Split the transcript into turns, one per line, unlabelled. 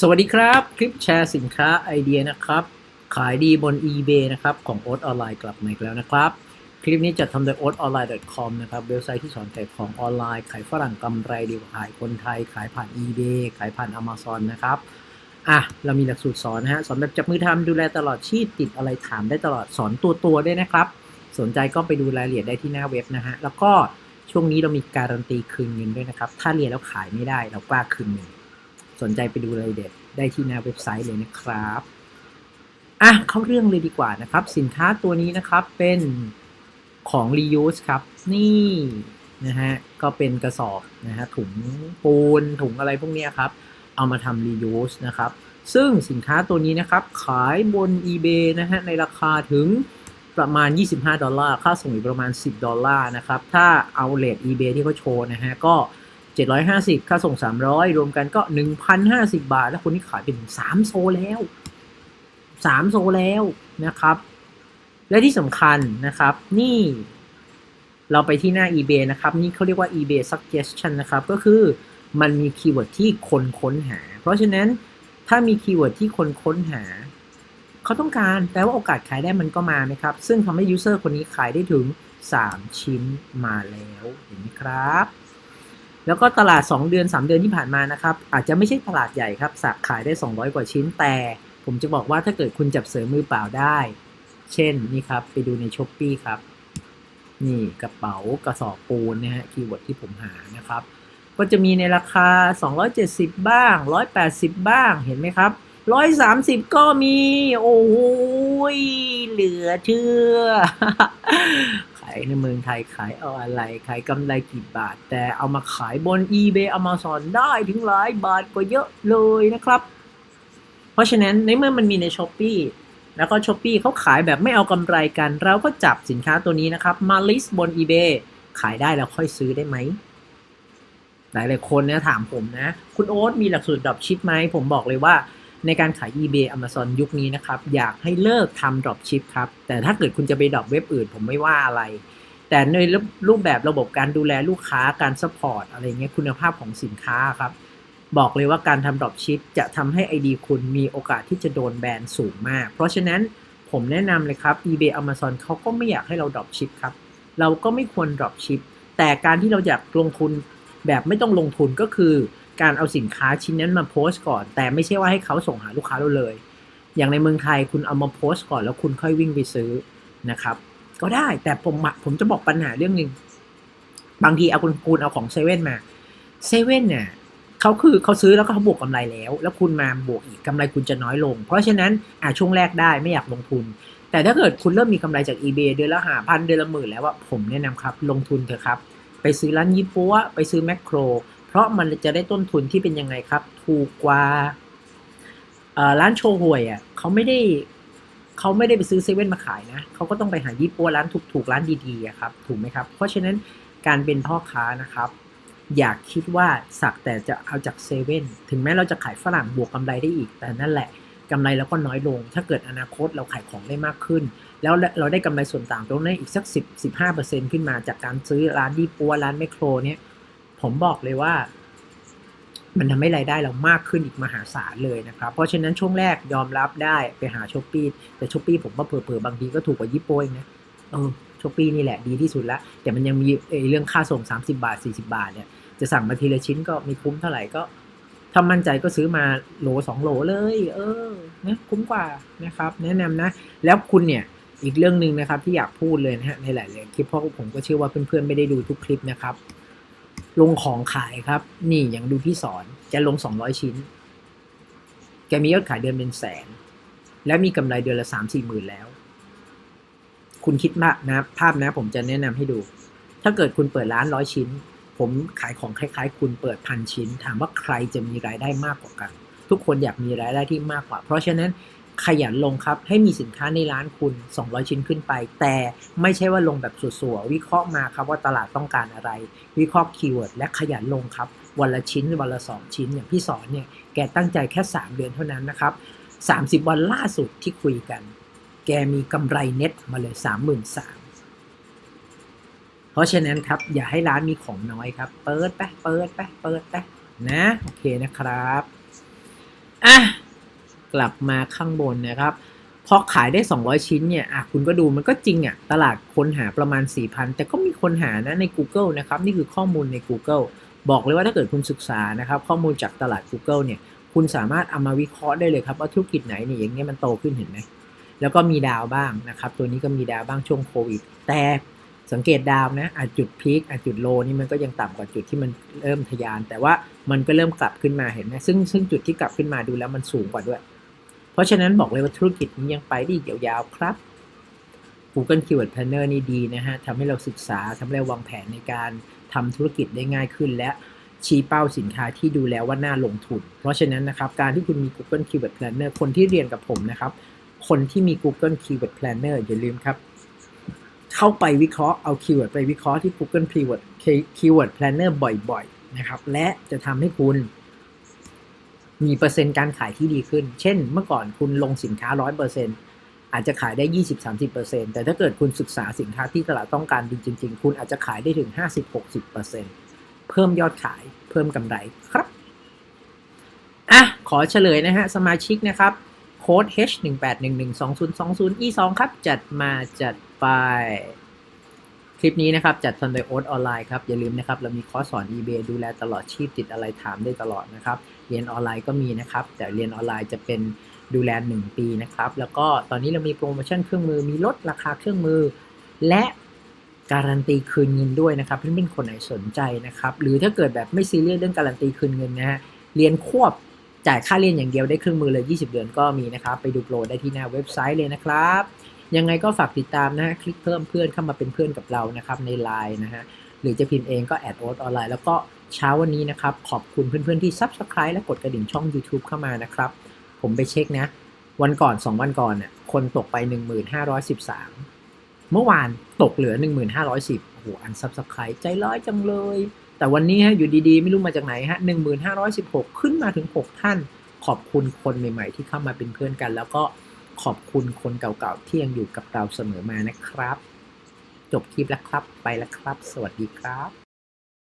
สวัสดีครับ คลิปแชร์สินค้าไอเดียนะครับ ขายดีบน eBay นะครับ ของโอ๊ตออนไลน์กลับมาอีกแล้วนะครับ คลิปนี้จัดทำโดย oatonline.com นะครับ เว็บไซต์ที่สอนขายของออนไลน์ ขายฝรั่งกำไรดีกว่าขายคนไทย ขายผ่าน eBay ขายผ่าน Amazon นะครับ อะ เรามีหลักสูตรสอนนะฮะ สอนแบบจับมือทำดูแลตลอดชีพติดอะไรถามได้ตลอดสอนตัวตัวด้วยนะครับ สนใจก็ไปดูรายละเอียดได้ที่หน้าเว็บนะฮะแล้วก็ช่วงนี้เรามีการันตีคืนเงินด้วยนะครับถ้าเรียนแล้วขายไม่ได้เรากล้าคืนเงิน สนใจไปดูรายละเอียดได้ที่หน้าเว็บไซต์เลยนะครับอะเข้าเรื่องเลยดีกว่านะครับ สินค้าตัวนี้นะครับเป็นของ reuse ครับ นี่นะฮะก็เป็นกระสอบนะฮะถุงปูนถุงอะไรพวกนี้ครับ เอามาทำ reuse นะครับ ซึ่งสินค้าตัวนี้นะครับ ขายบน eBay นะฮะในราคาถึงประมาณ 25 ดอลลาร์ ค่าส่งอยู่ประมาณ 10 ดอลลาร์นะครับ ถ้าเอาเลท eBay ที่เขาโชว์นะฮะ ก็ 750 ค่าส่ง 300 รวมกันก็ 1,050 บาท แล้วคนที่ขายเป็น 3 โซแล้ว 3 โซแล้วนะครับ และที่สำคัญนะครับ นี่เราไปที่หน้า eBay นะครับ นี่เขาเรียกว่า eBay suggestion นะครับ ก็คือมันมีคีย์เวิร์ดที่คนค้นหา เพราะฉะนั้นถ้ามีคีย์เวิร์ดที่คนค้นหา เขาต้องการแปลว่าโอกาสขายได้มันก็มาไหมครับ ซึ่งทำให้ยูเซอร์คนนี้ขายได้ถึง 3 ชิ้นมาแล้วเห็นไหมครับ แล้วก็ตลาด 2 เดือน 3 เดือนที่ผ่านมานะครับ อาจจะไม่ใช่ตลาดใหญ่ครับสักขายได้ 200 กว่าชิ้น แต่ผมจะบอกว่าถ้าเกิดคุณจับเสริมมือเปล่าได้ เช่นนี่ครับ ไปดูในช้อปปีครับ นี่กระเป๋ากระสอบปูนนะฮะคีย์เวิร์ดที่ผมหานะครับ ก็จะมีในราคา 270 บ้าง 180 บ้างเห็นไหมครับ 130 ก็มี โอ้โหยเหลือเชื่อ ในเมืองไทยขายเอาอะไร ขายกำไรกี่บาท แต่เอามาขายบน eBay Amazon ได้ถึงหลายบาทก็เยอะเลยนะครับ เพราะฉะนั้นในเมื่อมันมีใน s h อ p e e แล้วก็ s h อ p e e เขาขายแบบไม่เอากำไรกัน เราก็จับสินค้าตัวนี้นะครับ มาลิสบน eBay ขายได้แล้วค่อยซื้อได้ไหม หลายหลายคนเนี่ยถามผมนะ คุณโอ๊ตมีหลักสูตร dropship ไหม ผมบอกเลยว่า ในการขาย eBay Amazon ยุคนี้นะครับ อยากให้เลิกทำ dropship ครับ แต่ถ้าเกิดคุณจะไปดรอปเว็บอื่นผมไม่ว่าอะไร แต่ในรูปแบบระบบการดูแลลูกค้าการ support อะไรเงี้ยคุณภาพของสินค้าครับ บอกเลยว่าการทำ dropship จะทำให้ ID คุณมีโอกาสที่จะโดนแบนสูงมาก เพราะฉะนั้นผมแนะนำเลยครับ eBay Amazon เขาก็ไม่อยากให้เรา dropship ครับ เราก็ไม่ควร dropship แต่การที่เราอยากลงทุนแบบไม่ต้องลงทุนก็คือ การเอาสินค้าชิ้นนั้นมาโพสต์ก่อน แต่ไม่ใช่ว่าให้เขาส่งหาลูกค้าเราเลย อย่างในเมืองไทยคุณเอามาโพสต์ก่อนแล้วคุณค่อยวิ่งไปซื้อนะครับ ก็ได้แต่ผมผมจะบอกปัญหาเรื่องหนึ่งบางทีเอาคุณคุณเอาของเซเว่นมาเซเว่นเนี่ยเขาคือเขาซื้อแล้วก็เขาบวกกำไรแล้ว แล้วคุณมาบวกอีกกำไรคุณจะน้อยลง เพราะฉะนั้นอะช่วงแรกได้ไม่อยากลงทุน แต่ถ้าเกิดคุณเริ่มมีกำไรจาก eBay เดือนละหาพันเดือนละหมื่นแล้วว่าผมแนะนำครับ ลงทุนเถอะครับ ไปซื้อร้านยี่ปัวไปซื้อแมคโคร ราะมันจะได้ต้นทุนที่เป็นยังไงครับ ถูกกว่าร้านโชห่วยอะเขาไม่ได้เขาไม่ได้ไปซื้อเซเว่นมาขายนะเขาก็ต้องไปหายี่ปัวร้านถูกๆร้านดีๆครับถูกไหมครับ เพราะฉะนั้นการเป็นพ่อค้านะครับ อยากคิดว่าสักแต่จะเอาจากเซเว่นถึงแม้เราจะขายฝรั่งบวกกำไรได้อีก แต่นั่นแหละกำไรเราก็น้อยลง ถ้าเกิดอนาคตเราขายของได้มากขึ้น แล้วเราได้กำไรส่วนต่างตรงนั้นอีกสัก 10 15ขึ้นมาจากการซื้อร้านยี่ปัวร้านแมคโครเนี่ย ผมบอกเลยว่า มันทำให้รายได้เรามากขึ้นอีกมหาศาลเลยนะครับ เพราะฉะนั้นช่วงแรกยอมรับได้ไปหาช้อปปี้แต่ช้อปปี้ผมว่าเผลอๆบางทีก็ถูกกว่ายี่ปัวเองนะเออช้อปปี้นี่แหละดีที่สุดละแต่มันยังมีเเรื่องค่าส่ง 30 บาท 40 บาทเนี่ยจะสั่งมาทีละชิ้นก็มีคุ้มเท่าไหร่ก็ถ้ามั่นใจก็ซื้อมาโหลสองโหลเลย เออนะคุ้มกว่านะครับ แนะนำนะ แล้วคุณเนี่ยอีกเรื่องหนึ่งนะครับที่อยากพูดเลยนะฮะในหลายๆคลิปเพราะผมก็เชื่อว่าเพื่อนๆไม่ได้ดูทุกคลิปนะครับ ลงของขายครับ นี่อย่างดูพี่สอนแกลง200ชิ้น แกมียอดขายเดือนเป็นแสน และมีกำไรเดือนละ3 4หมื่นแล้ว คุณคิดมากนะ ภาพนะ ผมจะแนะนำให้ดู ถ้าเกิดคุณเปิดร้านร้อยชิ้น ผมขายของคล้ายๆ คุณเปิดพันชิ้น ถามว่าใครจะมีรายได้มากกว่ากัน ทุกคนอยากมีรายได้ที่มากกว่า เพราะฉะนั้น ขยันลงครับ ให้มีสินค้าในร้านคุณ 200 ชิ้นขึ้นไป แต่ไม่ใช่ว่าลงแบบสัวๆวิเคราะห์มาครับว่าตลาดต้องการอะไร วิเคราะห์คีย์เวิร์ดและขยันลงครับ วันละชิ้นวันละ 2 ชิ้นอย่างพี่สอนเนี่ยแกตั้งใจแค่ 3 เดือนเท่านั้นนะครับ 30 วันล่าสุดที่คุยกัน แกมีกำไรเน็ตมาเลย 33,000เพราะฉะนั้นครับอย่าให้ร้านมีของน้อยครับ เปิดไปเปิดไปเปิดไปนะโอเคนะครับอะ กลับมาข้างบนนะครับพอขายได้ 200 ชิ้นเนี่ยอะคุณก็ดูมันก็จริงอะตลาดคนหาประมาณ 4,000 แต่ก็มีคนหานะใน Google นะครับ นี่คือข้อมูลใน Google บอกเลยว่าถ้าเกิดคุณศึกษานะครับ ข้อมูลจากตลาด Google เนี่ย คุณสามารถเอามาวิเคราะห์ได้เลยครับ ว่าธุรกิจไหนเนี่ยอย่างเงี้ยมันโตขึ้นเห็นไหมแล้วก็มีดาวบ้างนะครับ ตัวนี้ก็มีดาวบ้างช่วงโควิด แต่สังเกตดาวนะอาจจุดพีคอาจจุดโลนี่มันก็ยังต่ำกว่าจุดที่มันเริ่มทะยาน แต่ว่ามันก็เริ่มกลับขึ้นมาเห็นไหมซึ่งซึ่งจุดที่กลับขึ้นมาดูแล้วมันสูงกว่าด้วย เพราะฉะนั้นบอกเลยว่าธุรกิจนี้ยังไปได้อีกยาวๆครับ Google Keyword Planner นี่ดีนะฮะทำให้เราศึกษาทำให้เราวางแผนในการทำธุรกิจได้ง่ายขึ้น และชี้เป้าสินค้าที่ดูแล้วว่าน่าลงทุน เพราะฉะนั้นนะครับ การที่คุณมี Google Keyword Planner คนที่เรียนกับผมนะครับ คนที่มี Google Keyword Planner อย่าลืมครับ เข้าไปวิเคราะห์เอาคีย์เวิร์ดไปวิเคราะห์ที่ Google Keyword Keyword Planner บ่อย ๆ นะครับ และจะทำให้คุณ มีเปอร์เซ็นต์การขายที่ดีขึ้น เช่น เมื่อก่อนคุณลงสินค้า100%อร์เซ็นต์อาจจะขายได้20-30%แต่ถ้าเกิดคุณศึกษาสินค้าที่ตลาดต้องการจริง ๆ คุณอาจจะขายได้ถึง50-60%เพิ่มยอดขาย เพิ่มกำไรครับอะขอเฉลยนะฮะ สมาชิกนะครับ โค้ด H 1 8 1 1 2 0 2 0 E 2ครับ จัดมาจัดไป คลิปนี้นะครับจัดทำโดยโอ๊ตออนไลน์ครับอย่าลืมนะครับเรามีคอร์สสอน eBay ดูแลตลอดชีพติดอะไรถามได้ตลอดนะครับเรียนออนไลน์ก็มีนะครับ แต่เรียนออนไลน์จะเป็นดูแล 1 ปีนะครับ แล้วก็ตอนนี้เรามีโปรโมชั่นเครื่องมือ มีลดราคาเครื่องมือ และการันตีคืนเงินด้วยนะครับเพื่อนๆคนไหนสนใจนะครับ หรือถ้าเกิดแบบไม่ซีเรียสเรื่องการันตีคืนเงินนะฮะเรียนควบจ่ายค่าเรียนอย่างเดียวได้เครื่องมือเลย 20 เดือนก็มีนะครับ ไปดูโปรได้ที่หน้าเว็บไซต์เลยนะครับ ยังไงก็ฝากติดตามนะฮะคลิกเพิ่มเพื่อนเข้ามาเป็นเพื่อนกับเรานะครับใน Line นะฮะหรือจะพิมพ์เองก็แอดโอ๊ตออนไลน์แล้วก็เช้าวันนี้นะครับ ขอบคุณเพื่อนๆที่ Subscribe และกดกระดิ่งช่อง YouTube เข้ามานะครับ ผมไปเช็คนะ วันก่อน 2 วันก่อนน่ะคนตกไป 1513 เมื่อวานตกเหลือ 1510 โอ้โห อัน Subscribe ใจร้ายจังเลย แต่วันนี้ฮะอยู่ดีๆ ไม่รู้มาจากไหนฮะ 1516 ขึ้นมาถึง 6 ท่าน ขอบคุณคนใหม่ๆ ที่เข้ามาเป็นเพื่อนกัน แล้วก็ ขอบคุณคนเก่าๆที่ยังอยู่กับเราเสมอมานะครับ จบคลิปแล้วครับ ไปแล้วครับ สวัสดีครับ